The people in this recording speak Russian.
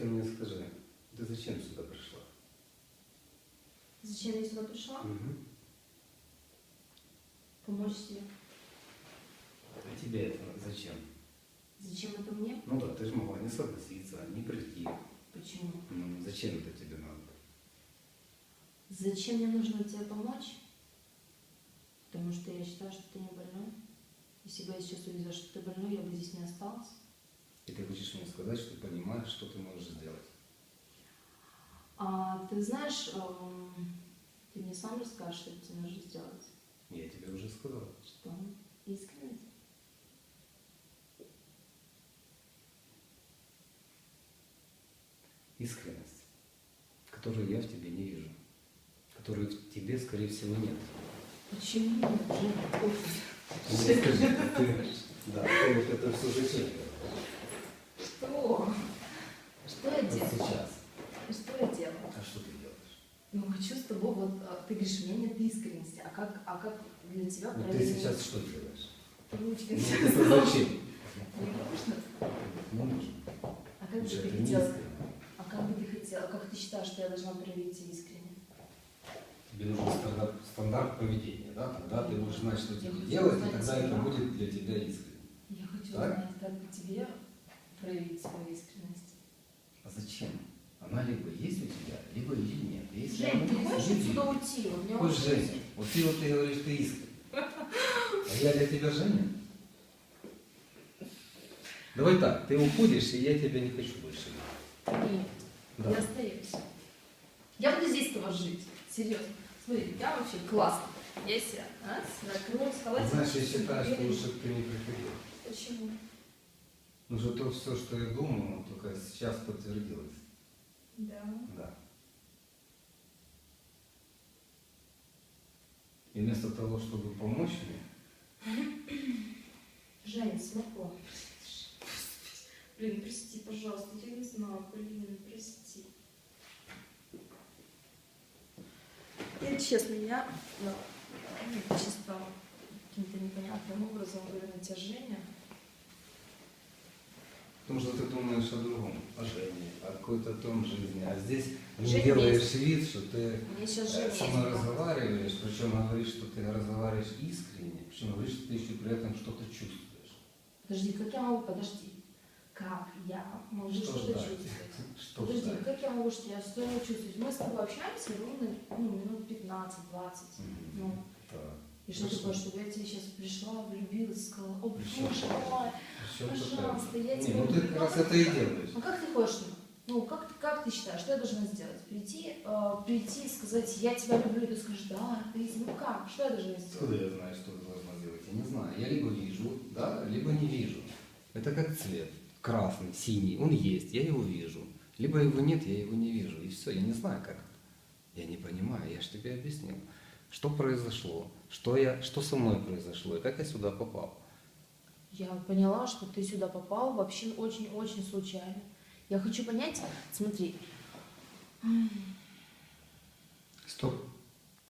ты мне скажи, ты зачем сюда пришла? Зачем я сюда пришла? Мгм. Помочь тебе. А тебе это зачем? Зачем это мне? Ну да, ты же могла не согласиться, не прийти. Почему? Ну, зачем это тебе надо? Зачем мне нужно тебе помочь? Потому что я считаю, что ты не больной. Если бы я сейчас увидела, что ты больной, я бы здесь не осталась. И ты хочешь мне сказать, что понимаешь, что ты можешь сделать? А ты знаешь, эм, ты мне сам расскажешь, что тебе нужно сделать. Я тебе уже сказал. Что? Искренность? Искренность, которую я в тебе не вижу. Которой в тебе, скорее всего, нет. Почему? Ты мне скажи, ты, да, ты вот это все зачем? Что я Вот делаю? сейчас. Что я делаю? А что ты делаешь? Ну, хочу с тобой, вот, а, ты говоришь, у меня нет искренности. А как, а как для тебя Ну, ты сейчас что делаешь? Ручки. Ну, зачем? Не нужно? Не нужно. А как бы ты хотела? искренне. А как бы ты хотела, как ты считаешь, что я должна проявить искренне? Тебе нужен стандарт, стандарт поведения, да? Тогда ты будешь знать, что тебе делать, и тогда это будет для тебя искренне. Я хочу Так? знать, как тебе проявить свою искренность. Зачем? Она либо есть у тебя, либо ее нет. Если Жень, ты есть, хочешь иди. отсюда уйти? Вот мне Пусть Женя. Вот ты вот ты говоришь, ты искренне. А я для тебя Женя? Давай так, ты уходишь, и я тебя не хочу больше. Нет, Да. я остаюсь. Я буду здесь с тобой жить. Серьезно. Смотри, я вообще классно. Я себя, а? Накрою, салатик. Знаешь, я считаю, что лучше бы ты не приходил. Почему? Ну же то все, что я думал, только сейчас подтвердилось. Да. Да. И вместо того, чтобы помочь мне, Женя, смогло. Блин, прости, пожалуйста, я не знаю, блин, прости. Я честно, я ну, чисто каким-то непонятным образом говорю на тебя, Женя. Потому что ты думаешь о другом, о Жене, о какой-то том жизни. А здесь не делаешь вид, что ты э, со мной пока. разговариваешь, причем говоришь, что ты разговариваешь искренне, причем говоришь, что ты еще при этом что-то чувствуешь. Подожди, как я могу, подожди. Как я могу Что что-то ждать? чувствовать? Что Подожди, ждать? как я могу, что я что я чувствую? Мы с тобой общаемся ровно ну, минут 15-20. Мгм. Ну, Так. И что такое, чтобы я тебе сейчас пришла, влюбилась, сказала, о, боже мой, пожалуйста, я Не, тебя ну ты как раз Ну, это и делаешь. А как ты хочешь? Ну, как, ты- как ты считаешь, что я должна сделать? Прийти, э, прийти и сказать, я тебя люблю, и ты скажешь, да, ты, ну как, что я должна сделать? Откуда я знаю, что ты должна делать? Я не знаю. Я либо вижу, да, либо не вижу. Это как цвет. Красный, синий. Он есть, я его вижу. Либо его нет, я его не вижу. И все, я не знаю как. Я не понимаю, я же тебе объяснил. Что произошло? Что, я, что со мной произошло? И как я сюда попал? Я поняла, что ты сюда попал вообще очень-очень случайно. Я хочу понять, смотри, Стоп.